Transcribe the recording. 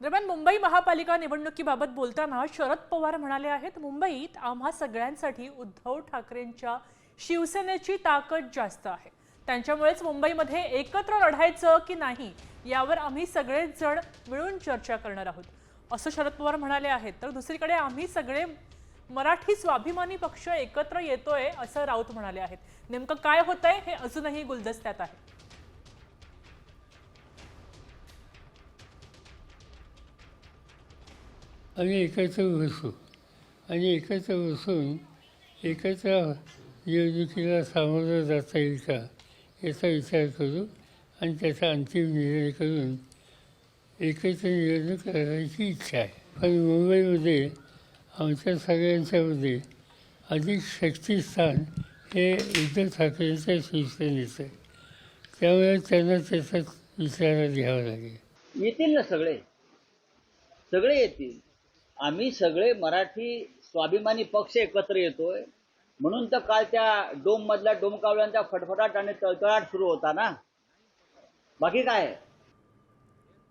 दरम्यान मुंबई महापालिका निवडणुकीबाबत बोलताना शरद पवार म्हणाले आहेत मुंबईत आम्हा सगळ्यांसाठी उद्धव ठाकरेंच्या शिवसेनेची ताकद जास्त आहे. त्यांच्यामुळेच मुंबईमध्ये एकत्र लढायचं की नाही यावर आम्ही सगळेच जण मिळून चर्चा करणार आहोत. असं शरद पवार म्हणाले आहेत. तर दुसरीकडे आम्ही सगळे मराठी स्वाभिमानी पक्ष एकत्र येतोय असं राऊत म्हणाले आहेत. नेमकं काय होतंय हे अजूनही गुलदस्त्यात आहे. आणि एकत्र बसू. आणि एकत्र बसून एकत्र निवडणुकीला सामोरं जाता येईल का याचा विचार करू आणि त्याचा अंतिम निर्णय करून एकत्र निवडणूक करायची इच्छा आहे. पण मुंबईमध्ये आमच्या सगळ्यांच्यामध्ये अधिक शक्तिस्थान हे उद्धव ठाकरेंच्या शिवसेनेचं आहे. त्यामुळे त्यांना त्याचा विचारात घ्यावा लागेल. येतील ना सगळे? सगळे येतील. आम्ही सगळे मराठी स्वाभिमानी पक्ष एकत्र येतोय म्हणून तर काल त्या डोम मधल्या डोमकावळ्यांचा फटफटाट आणि तळतळाट सुरू होता ना बाकी काय आहे?